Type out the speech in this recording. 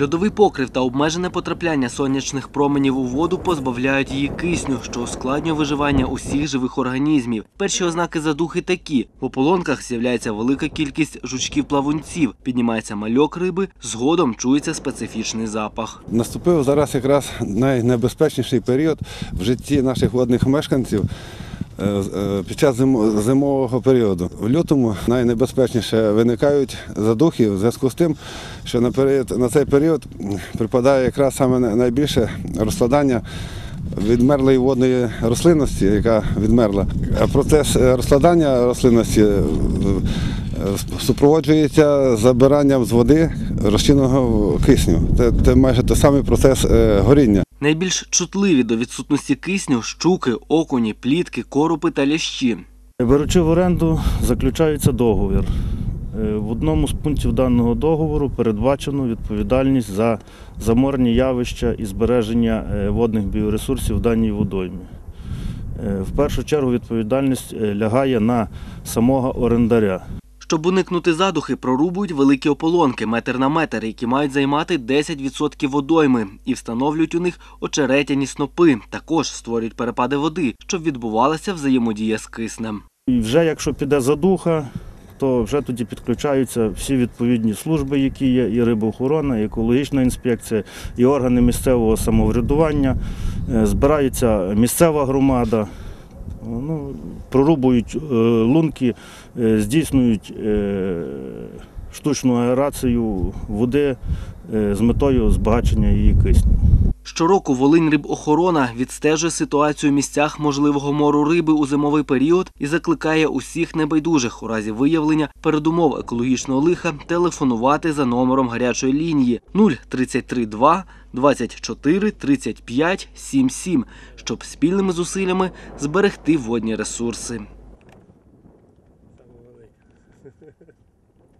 Льодовий покрив та обмежене потрапляння сонячних променів у воду позбавляють її кисню, що ускладнює виживання усіх живих організмів. Перші ознаки задухи такі: в ополонках з'являється велика кількість жучків-плавунців, піднімається мальок риби, згодом чується специфічний запах. Наступив зараз якраз найнебезпечніший період в житті наших водних мешканців під час зимового періоду. В лютому найнебезпечніше виникають задухи в зв'язку з тим, що на, цей період припадає якраз саме найбільше розкладання відмерлої водної рослинності, яка відмерла. Процес е, розкладання рослинності е, е, супроводжується забиранням з води розчинного кисню. Це, майже той самий процес е, горіння. Найбільш чутливі до відсутності кисню щуки, окуні, плітки, корупи та лящі. Беручи в оренду, заключається договір. Е, В одному з пунктів даного договору передбачено відповідальність за заморні явища і збереження е, водних біоресурсів в даній водоймі. Е, В першу чергу відповідальність лягає на самого орендаря. Щоб уникнути задухи, прорубують великі ополонки метр на метр, які мають займати 10% водойми, і встановлюють у них очеретяні снопи. Також створюють перепади води, щоб відбувалася взаємодія з киснем. І вже якщо піде задуха, то вже тоді підключаються всі відповідні служби, які є, і рибоохорона, і екологічна інспекція, і органи місцевого самоврядування. Е, Збирається місцева громада, ну, прорубують е, лунки, е, здійснюють е, штучну аерацію води з метою збагачення її кисню. Щороку Волинь рибохорона відстежує ситуацію в місцях можливого мору риби у зимовий період і закликає усіх небайдужих у разі виявлення передумов екологічного лиха телефонувати за номером гарячої лінії 0332 24 35 77, щоб спільними зусиллями зберегти водні ресурси.